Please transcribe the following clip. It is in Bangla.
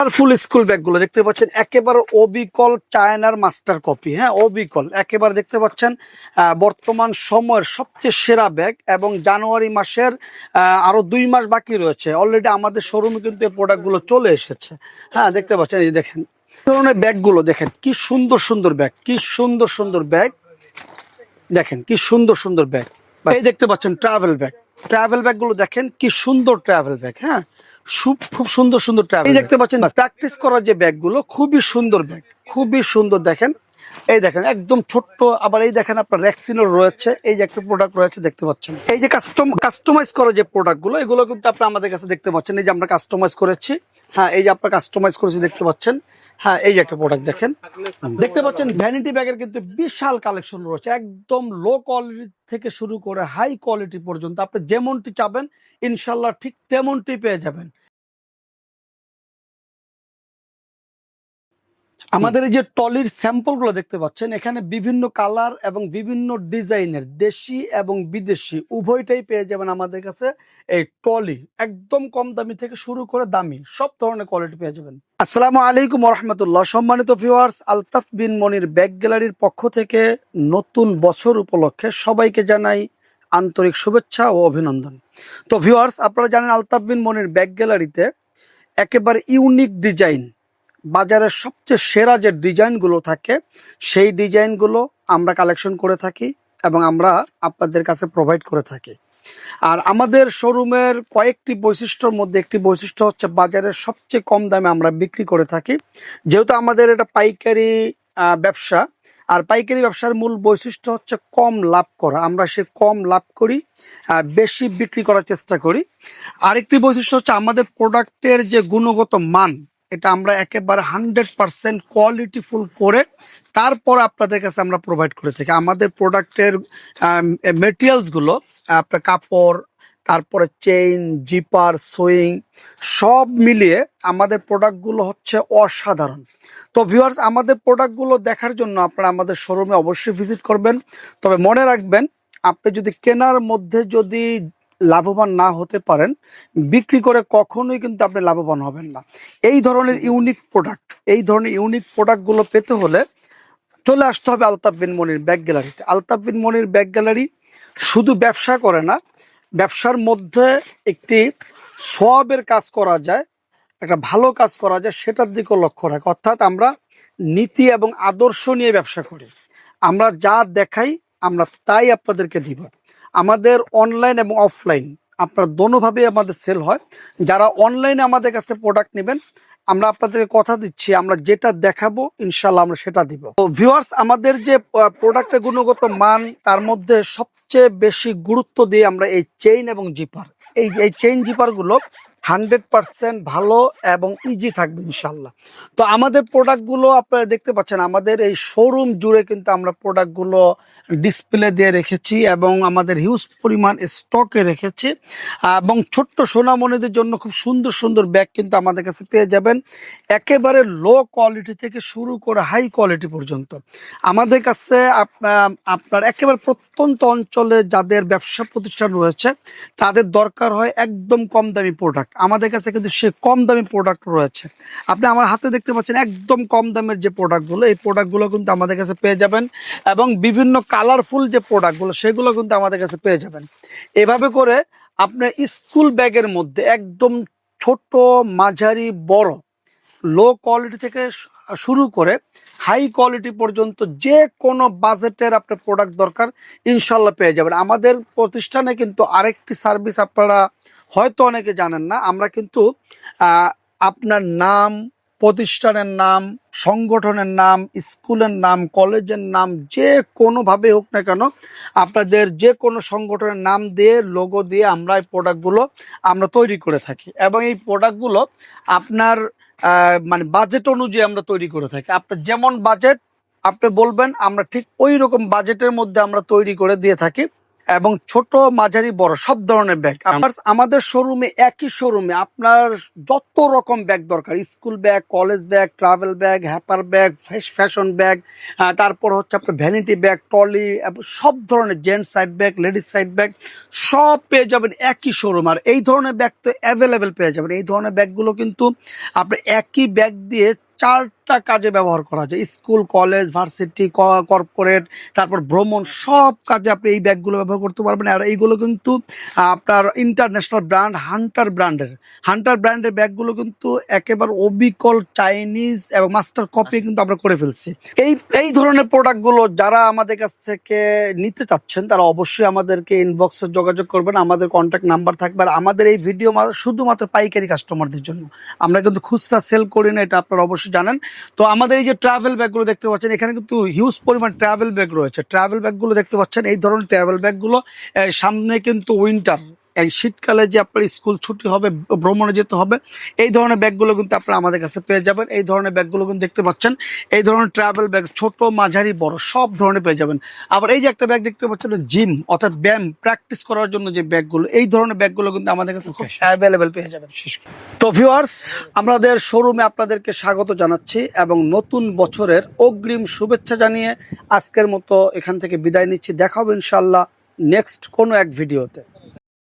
ফুল স্কুল ব্যাগগুলো দেখতে পাচ্ছেন একেবারে অবিকল চায়নার মাস্টার কপি হ্যাঁ অবিকল। একেবারে দেখতে পাচ্ছেন বর্তমান সময়ের সবচেয়ে সেরা ব্যাগ এবং জানুয়ারি মাসের আহ, আরও দুই মাস বাকি রয়েছে। অলরেডি আমাদের শোরুমে কিন্তু এই প্রোডাক্টগুলো চলে এসেছে। হ্যাঁ দেখতে পাচ্ছেন এই দেখেন ধরনের ব্যাগগুলো দেখেন কি সুন্দর সুন্দর ব্যাগ কি সুন্দর সুন্দর ব্যাগ দেখেন কি সুন্দর সুন্দর ব্যাগ এই দেখতে পাচ্ছেন ট্রাভেল ব্যাগ ট্রাভেল ব্যাগগুলো দেখেন কি সুন্দর ট্রাভেল ব্যাগ হ্যাঁ। খুব সুন্দর সুন্দর ট্রাভেল দেখতে পাচ্ছেন প্র্যাকটিস করার যে ব্যাগগুলো খুবই সুন্দর ব্যাগ খুবই সুন্দর দেখেন। এই দেখেন একদম ছোট্ট আবার এই দেখেন আপনার র্যাক্সিনোর রয়েছে এই যে একটা প্রোডাক্ট রয়েছে দেখতে পাচ্ছেন। এই যে কাস্টম কাস্টমাইজ করা যে প্রোডাক্টগুলো এগুলো কিন্তু আপনি আমাদের কাছে দেখতে পাচ্ছেন। এই যে আমরা কাস্টমাইজ করেছি হ্যাঁ এই যে আপনার কাস্টমাইজ করেছি দেখতে পাচ্ছেন। হ্যাঁ এই যে একটা প্রোডাক্ট দেখেন। দেখতে পাচ্ছেন ভ্যানিটি ব্যাগের কিন্তু বিশাল কালেকশন রয়েছে একদম লো কোয়ালিটি থেকে শুরু করে হাই কোয়ালিটি পর্যন্ত। আপনি যেমনটি চাবেন ইনশাল্লাহ ঠিক তেমনটি পেয়ে যাবেন। আমাদের এই যে টলির স্যাম্পলগুলো দেখতে পাচ্ছেন, এখানে বিভিন্ন কালার এবং বিভিন্ন ডিজাইনের, দেশি এবং বিদেশি, উভয়টাই পেয়ে যাবেন আমাদের কাছে এই টলি। একদম কম দামি থেকে শুরু করে দামি, সব ধরনের কোয়ালিটি পেয়ে যাবেন। আসসালামু আলাইকুম রহমতুল্লাহ সম্মানিত ভিউয়ার্স আলতাফ বিন মনির ব্যাগ গ্যালারির পক্ষ থেকে নতুন বছর উপলক্ষে সবাইকে জানাই আন্তরিক শুভেচ্ছা ও অভিনন্দন। তো ভিউয়ার্স আপনারা জানেন আলতাফ বিন মনির ব্যাগ গ্যালারিতে একেবারে ইউনিক ডিজাইন বাজারের সবচেয়ে সেরা যে ডিজাইনগুলো থাকে, সেই ডিজাইনগুলো আমরা কালেকশন করে থাকি এবং আমরা আপনাদের কাছে প্রোভাইড করে থাকি। আর আমাদের শোরুমের কয়েকটি বৈশিষ্ট্যর মধ্যে একটি বৈশিষ্ট্য হচ্ছে বাজারের সবচেয়ে কম দামে আমরা বিক্রি করে থাকি। যেহেতু আমাদের এটা পাইকারি ব্যবসা, আর পাইকারি ব্যবসার মূল বৈশিষ্ট্য হচ্ছে কম লাভ করা। আমরা সে কম লাভ করি বেশি বিক্রি করার চেষ্টা করি। আরেকটি বৈশিষ্ট্য হচ্ছে আমাদের প্রোডাক্টের যে গুণগত মান এটা আমরা একেবারে হান্ড্রেড পার্সেন্ট কোয়ালিটিফুল করে তারপর আপনাদের কাছে আমরা প্রোভাইড করে থাকি। আমাদের প্রোডাক্টের মেটেরিয়ালসগুলো আপনার কাপড়, তারপরে চেইন জিপার সুইং সব মিলিয়ে আমাদের প্রোডাক্টগুলো হচ্ছে অসাধারণ। তো ভিউয়ার্স আমাদের প্রোডাক্টগুলো দেখার জন্য আপনারা আমাদের শোরুমে অবশ্যই ভিজিট করবেন। তবে মনে রাখবেন, আপনি যদি কেনার মধ্যে যদি লাভবান না হতে পারেন, বিক্রি করে কখনোই কিন্তু আপনি লাভবান হবেন না। এই ধরনের ইউনিক প্রোডাক্ট এই ধরনের ইউনিক প্রোডাক্টগুলো পেতে হলে চলে আসতে হবে আলতাফ বিন মনির ব্যাগ গ্যালারিতে। আলতাফ বিন মনির ব্যাগ গ্যালারি শুধু ব্যবসা করে না, ব্যবসার মধ্যে একটি সবের কাজ করা যায়, একটা ভালো কাজ করা যায়, সেটার দিকেও লক্ষ্য রাখে। অর্থাৎ আমরা নীতি এবং আদর্শ নিয়ে ব্যবসা করি। আমরা যা দেখাই আমরা তাই আপনাদেরকে দিব। আমাদের অনলাইন এবং অফলাইন আপনার দোনোভাবেই আমাদের সেল হয়। যারা অনলাইনে আমাদের কাছে প্রোডাক্ট নেবেন, আমরা আপনাদেরকে কথা দিচ্ছি, আমরা যেটা দেখাবো ইনশাল্লাহ আমরা সেটা দিব। তো ভিউয়ার্স আমাদের যে প্রোডাক্টের গুণগত মান, তার মধ্যে সবচেয়ে বেশি গুরুত্ব দিয়ে আমরা এই চেইন এবং জিপার এই এই চেইন জিপারগুলো হান্ড্রেড পার্সেন্ট ভালো এবং ইজি থাকবে ইনশাল্লাহ তো আমাদের প্রোডাক্টগুলো আপনারা দেখতে পাচ্ছেন, আমাদের এই শোরুম জুড়ে কিন্তু আমরা প্রোডাক্টগুলো ডিসপ্লে দিয়ে রেখেছি এবং আমাদের হিউজ পরিমাণ স্টকে রেখেছি। এবং ছোট্ট সোনামণিদের জন্য খুব সুন্দর সুন্দর ব্যাগ কিন্তু আমাদের কাছে পেয়ে যাবেন। একেবারে লো কোয়ালিটি থেকে শুরু করে হাই কোয়ালিটি পর্যন্ত। আমাদের কাছে আপনা- আপনার একেবারে প্রত্যন্ত অঞ্চলে যাদের ব্যবসা প্রতিষ্ঠান রয়েছে, তাদের দরকার হয় একদম কম দামি প্রোডাক্ট আমাদের কাছে কিন্তু সে কম দামি প্রোডাক্ট রয়েছে। আপনি আমার হাতে দেখতে পাচ্ছেন একদম কম দামের যে প্রোডাক্টগুলো এই প্রোডাক্টগুলো কিন্তু আমাদের কাছে পেয়ে যাবেন এবং বিভিন্ন কালারফুল যে প্রোডাক্টগুলো সেগুলো কিন্তু আমাদের কাছে পেয়ে যাবেন। এভাবে করে আপনার স্কুল ব্যাগের মধ্যে একদম ছোট, মাঝারি, বড় লো কোয়ালিটি থেকে শুরু করে হাই কোয়ালিটি পর্যন্ত যে কোনো বাজেটের আপনার প্রোডাক্ট দরকার, ইনশাল্লাহ পেয়ে যাবেন। আমাদের প্রতিষ্ঠানে কিন্তু আরেকটি সার্ভিস আপনারা হয়তো অনেকে জানেন না, আমরা কিন্তু আপনার নাম, প্রতিষ্ঠানের নাম, সংগঠনের নাম, স্কুলের নাম, কলেজের নাম, যে কোনোভাবে হোক না কেন, আপনাদের যে কোনো সংগঠনের নাম দিয়ে লোগো দিয়ে আমরা এই প্রোডাক্টগুলো আমরা তৈরি করে থাকি। এবং এই প্রোডাক্টগুলো আপনার মানে বাজেট অনুযায়ী আমরা তৈরি করে থাকি। আপনার যেমন বাজেট আপনি বলবেন, আমরা ঠিক ওই রকম বাজেটের মধ্যে আমরা তৈরি করে দিয়ে থাকি। এবং ছোট মাঝারি বড় সব ধরনের ব্যাগ আমাদের শোরুমে একই শোরুমে আপনার যত রকম ব্যাগ দরকার। School bag college bag travel bag হ্যাপার bag fashion bag তারপর হচ্ছে আপনার ভ্যানিটি ব্যাগ ট্রলি এবং সব ধরনের gents side bag ladies side bag সব পেয়ে যাবেন একই শোরুম আর এই ধরনের ব্যাগ তো অ্যাভেলেবেল পেয়ে যাবেন। এই ধরনের ব্যাগগুলো কিন্তু আপনি একই ব্যাগ দিয়ে চারটা কাজে ব্যবহার করা যায়। স্কুল কলেজ ভার্সিটি কর্পোরেট তারপর ভ্রমণ সব কাজে আপনি এই ব্যাগগুলো ব্যবহার করতে পারবেন। আর এইগুলো কিন্তু আপনার ইন্টারন্যাশনাল ব্র্যান্ড হান্টার ব্র্যান্ডের হান্টার ব্র্যান্ডের ব্যাগগুলো কিন্তু একেবারে অবিকল চাইনিজ এবং মাস্টার কপি কিন্তু আমরা করে ফেলছি। এই এই ধরনের প্রোডাক্টগুলো যারা আমাদের কাছ থেকে নিতে চাচ্ছেন তারা অবশ্যই আমাদেরকে ইনবক্সে যোগাযোগ করবেন। আমাদের কন্ট্যাক্ট নাম্বার থাকবে। আর আমাদের এই ভিডিও শুধুমাত্র পাইকারি কাস্টমারদের জন্য। আমরা কিন্তু খুচরা সেল করি না এটা আপনারা অবশ্যই জানেন? তো আমাদের এই যে ট্রাভেল ব্যাগগুলো দেখতে পাচ্ছেন, এখানে কিন্তু হিউজ পরিমাণ ট্রাভেল ব্যাগ রয়েছে। ট্রাভেল ব্যাগগুলো দেখতে পাচ্ছেন, এই ধরনের ট্রাভেল ব্যাগগুলো সামনে কিন্তু উইন্টার এই শীতকালে যে আপনার স্কুল ছুটি হবে ভ্রমণে যেতে হবে এই ধরনের ব্যাগগুলো কিন্তু আপনারা আমাদের কাছে পেয়ে যাবেন। এই ধরনের ব্যাগগুলো কিন্তু দেখতে পাচ্ছেন এই ধরনের ট্রাভেল ব্যাগ ছোট মাঝারি বড় সব ধরনের পেয়ে যাবেন। আবার এই যে একটা ব্যাগ দেখতে পাচ্ছেন জিম অর্থাৎ ব্যায়াম প্র্যাকটিস করার জন্য যে ব্যাগগুলো এই ধরনের ব্যাগগুলো কিন্তু আমাদের কাছে খুব অ্যাভেলেবেল পেয়ে যাবেন। তো ভিউয়ার্স আমাদের শোরুমে আপনাদেরকে স্বাগত জানাচ্ছি এবং নতুন বছরের অগ্রিম শুভেচ্ছা জানিয়ে আজকের মতো এখান থেকে বিদায় নিচ্ছি। দেখা হবে ইনশাল্লাহ নেক্সট কোনো এক ভিডিওতে